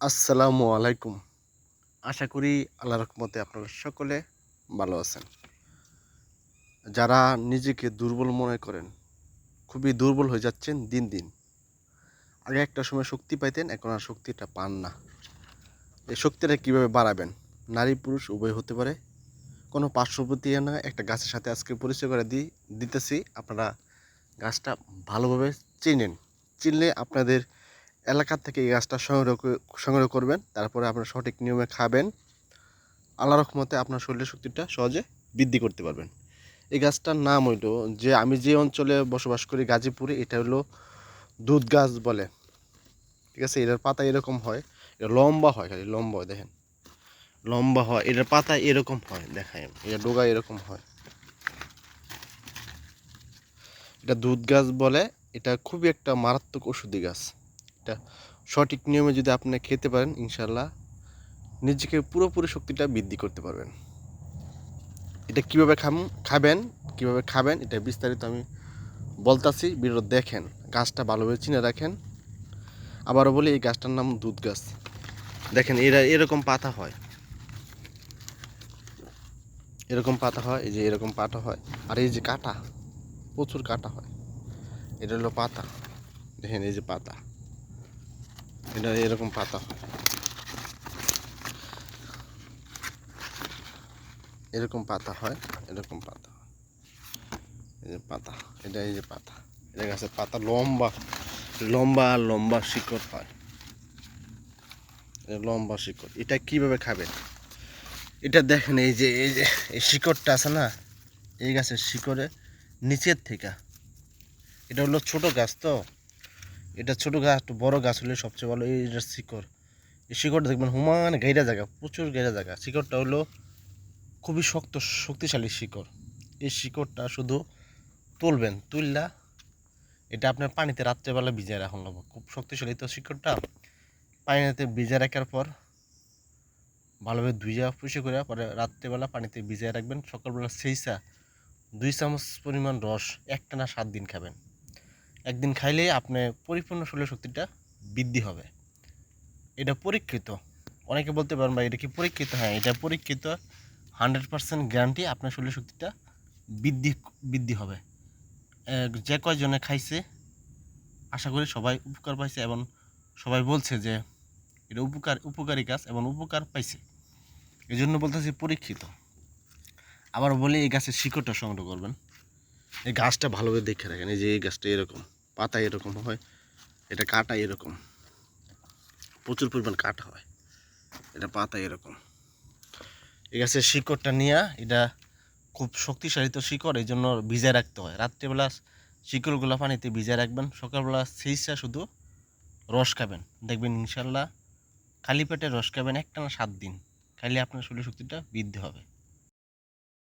আসসালামু আলাইকুম। আশা করি আল্লাহ রহমতে আপনারা সকলে ভালো আছেন। যারা নিজেকে দুর্বল মনে করেন, খুবই দুর্বল হয়ে যাচ্ছেন দিন দিন। আগে একটা সময় শক্তি পাইতেন, এখন আর শক্তিটা পান না। এই শক্তিটা কীভাবে বাড়াবেন? নারী, পুরুষ, উভয় হতে পারে। কোনো পার্শ্ববর্তী না, একটা গাছের সাথে আজকে পরিচয় করে দিই, দিতেছি। আপনারা গাছটা ভালোভাবে চিনেন। চিনলে আপনাদের এলাকা থেকে এই গাছটা সংগ্রহ সংগ্রহ করবেন, তারপরে আপনার সঠিক নিয়মে খাবেন। আল্লাহ রহমতে আপনার শরীরের শক্তিটা সহজে বৃদ্ধি করতে পারবেন। এই গাছটার নাম হইল যে, আমি যে অঞ্চলে বসবাস করি গাজীপুরে, এটা হলো দুধ গাছ বলে। ঠিক আছে? এটার পাতা এরকম হয়, এটা লম্বা হয় খালি, লম্বা হয়, দেখেন। লম্বা হয়, এটার পাতা এরকম হয় দেখায় এটা ডোগা এরকম হয়। এটা দুধ গাছ বলে, এটা খুবই একটা মারাত্মক ওষুধি গাছ। এটা সঠিক নিয়মে যদি আপনি খেতে পারেন ইনশাল্লাহ নিজেকে পুরোপুরি শক্তিটা বৃদ্ধি করতে পারবেন। এটা কীভাবে খাম, খাবেন, কীভাবে খাবেন, এটা বিস্তারিত আমি বলতাছি ভিডিও দেখেন, গাছটা ভালোভাবে চিনে রাখেন। আবারও বলি, এই গাছটার নাম দুধ গাছ। দেখেন, এরা এরকম পাতা হয়। এরকম পাতা হয়, এই যে এরকম পাতা হয়। আর এই যে কাটা, প্রচুর কাটা হয়। এটা হলো পাতা। দেখেন, এই যে পাতা। এটা এরকম পাতা। হয় এরকম পাতা হয়, এরকম পাতা এই যে পাতা, এটা এই যে পাতা। এটা গাছের পাতা লম্বা লম্বা লম্বা শিকড় হয়। লম্বা শিকড়। এটা কীভাবে খাবেন? এটা দেখেন এই যে এই যে, এই শিকড়টা আছে না? এই গাছের শিকড়ে নিচের থেকে। এটা হলো ছোট গাছ তো। এটা ছোট গাছ বড় গাছ হলে সবচেয়ে ভালো যে শিকড়। এই শিকড়টা দেখবেন হুমান গাইরা জায়গা, প্রচুর গাইরা জায়গা। শিকড়টা হলো খুবই শক্ত, শক্তিশালী শিকড়। এই শিকড়টা শুধু তুলবেন, তুললা এটা আপনার পানিতে রাত্রেবেলা ভিজিয়ে রাখুন লাগবে খুব শক্তিশালী তো শিকড়টা। পানিতে ভিজে রাখার পর ভালোভাবে ধুইয়া পুষে করে পরে রাত্রেবেলা পানিতে ভিজিয়ে রাখবেন। সকালবেলা সেইসা দুই চামচ পরিমাণ রস একটানা সাত দিন খাবেন। একদিন খাইলে আপনি পরিপূর্ণ শরীর শক্তিটা বৃদ্ধি হবে। এটা পরীক্ষিত। অনেকে বলতে পারেন, ভাই, এটা কি পরীক্ষিত? হ্যাঁ এটা পরীক্ষিত। হান্ড্রেড পার্সেন্ট গ্যারান্টি আপনার শরীর শক্তিটা বৃদ্ধি বৃদ্ধি হবে। যে কয়জনে খাইছে, আশা করি সবাই উপকার পাইছে এবং সবাই বলছে যে এটা উপকার, উপকারী গাছ এবং উপকার পাইছে। এই জন্য বলতেছি পরীক্ষিত। আবার বলি এই গাছের শিকড়টা সংগ্রহ করবেন। এই গাছটা ভালোভাবে দেখে রাখেন, এই যে এই গাছটা এরকম। পাতা এরকম হয়, এটা কাটা এরকম। প্রচুর পরিমাণ কাটা হয়, এটা পাতা এরকম। এই গাছের শিকড়টা নিয়ে এটা খুব শক্তিশালী তো শিকড়, এই জন্য ভিজায় রাখতে হয়। রাত্রিবেলা শিকড়গুলো পানিতে ভিজায় রাখবেন, সকালবেলা সেইসা শুধু রস খাবেন। দেখবেন ইনশাল্লাহ খালি পেটে রস খাবেন একটা না সাত দিন, খাইলে আপনার শরীর শক্তিটা বৃদ্ধি হবে।